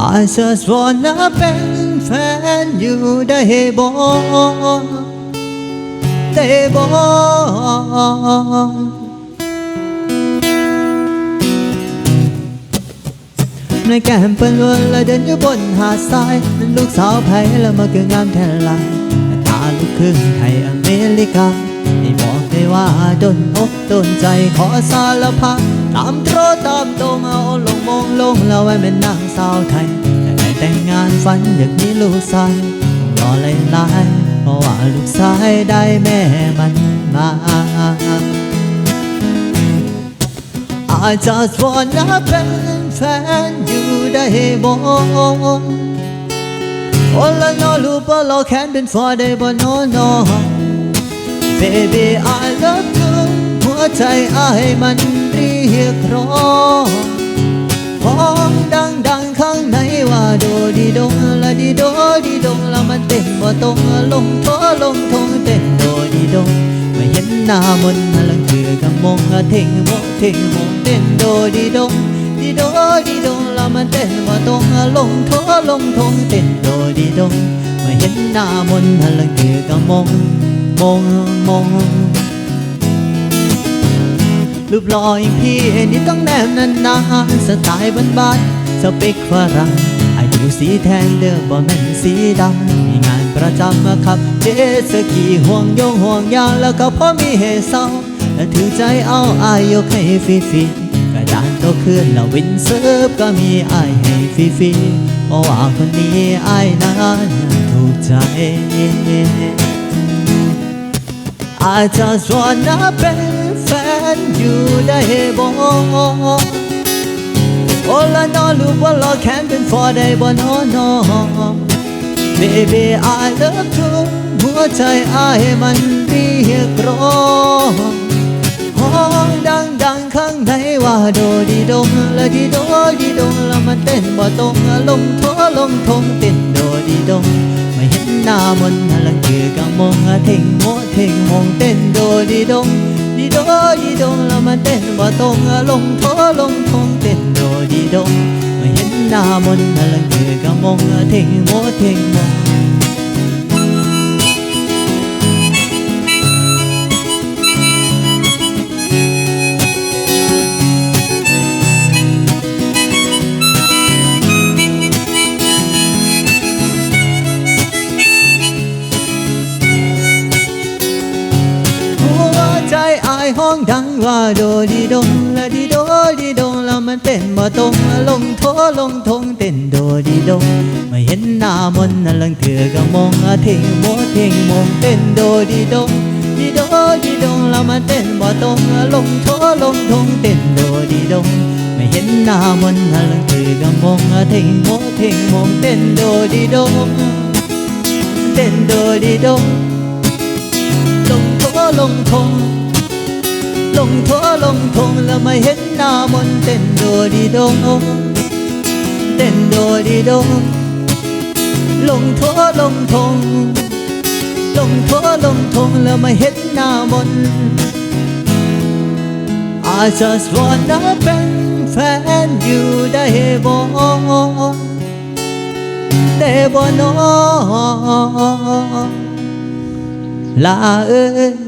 I just wanna เป็นแฟนอยู่ได้บ่ได้บ่ในแก้มเปิ้นล้วนและเดินอยู่บนหาดทรายนั้นลูกสาวไผแล้วมาเกิดงามแทนลายตาลูกครึ่งไทยอเมริกาให้บอกได้ว่าโดนอกโดนใจขอสารพัดตามโตรตามตรงเอา ลงแล้วไว้เป็นนางสาวไทยแต่แต่งงานฝันอยากมีลูกชายต้องรอหลายๆเพราะว่าลูกชายได้แม่มันมา I just wanna เป็นแฟนอยู่ได้บ่โอ้ละนอลูกบ่อแค้นเป็น for ได้บ่ no no baby I love you หัวใจอ้ายมันเรียกร้อง ดีโดดีดงละมันเต้นบ่ตรงลงโทลงทงเต้นโดดีดงไม่เห็นหน้ามนต์พลังคือกำมงอะเท่งโมเท่งโมเต้นโดดีดงดีโดดีดงแล้วมันเต้นว่าตรงลงโทลงทงเต้นโดดีดงไม่เห็นหน้ามนต์พลังคือกำมงมงมงรูปลอยพี่นี่ต้องแนมนานๆสไตล์บ้านๆสเปคฝรั่ง อายุสีแทนเด้อบ่แม่นสีดำมีงานประจำมาขับเจสกีห่วงโยงห่วงยางแล้วก็พอมีเหตุเศร้าและถือใจเอาอายยกให้ฟรีๆกระดานโตขึ้นแล้ววินเซิร์ฟก็มีอายให้ฟรีๆเพราะว่าคนนี้อายนั้นถูกใจ I just wanna เป็นแฟนอยู่ได้บ่ ละนอลูกว่าเราแค้นเป็น for ได้บ่นอนอ Baby I love you หัวใจอ้ายมันเรียกร้องห้องดังดังข้างในว่าโดดีดงและดีโดดีดงแล้วมันเต้นบ่ตรงลงโทลงทงเต้นโดดีดงไม่เห็นหน้ามนต์ลังคือกำมอะเท่งโมเท่งหงเต้นโดดีดงดีโดดีดงแล้วมันเต้นบ่ตรงลงโทลงทงเต้นโดดีดงไม่เห็นหน้ามนต์ลังคือกำมงอะเท่งโมเท่งหงหัวใจอายห้อลงแล้วมันเต้นมาตรงลงโทง ทงเต้นโดดีดงไม่เห็นหน้ามนต์นั่นลังเถือ ก็มองอาเทงโมเทงมงเต้นโดดีดงดีโดดีดงแล้วมันเต้นมาตรงลงโทลงทงเต้นโดดีดงไม่เห็นหน้ามนต์นั่น ลงทงโทลงทงแล้วไม่เห็นหน้ามนเต้นโดดีดงเต้นโดดีดงลงโทลงทงลงโทลงทงแล้วไม่เห็นหน้ามน I just wanna เป็นแฟนอยู่ได้บ่ได้บ่นอลาเอ้ย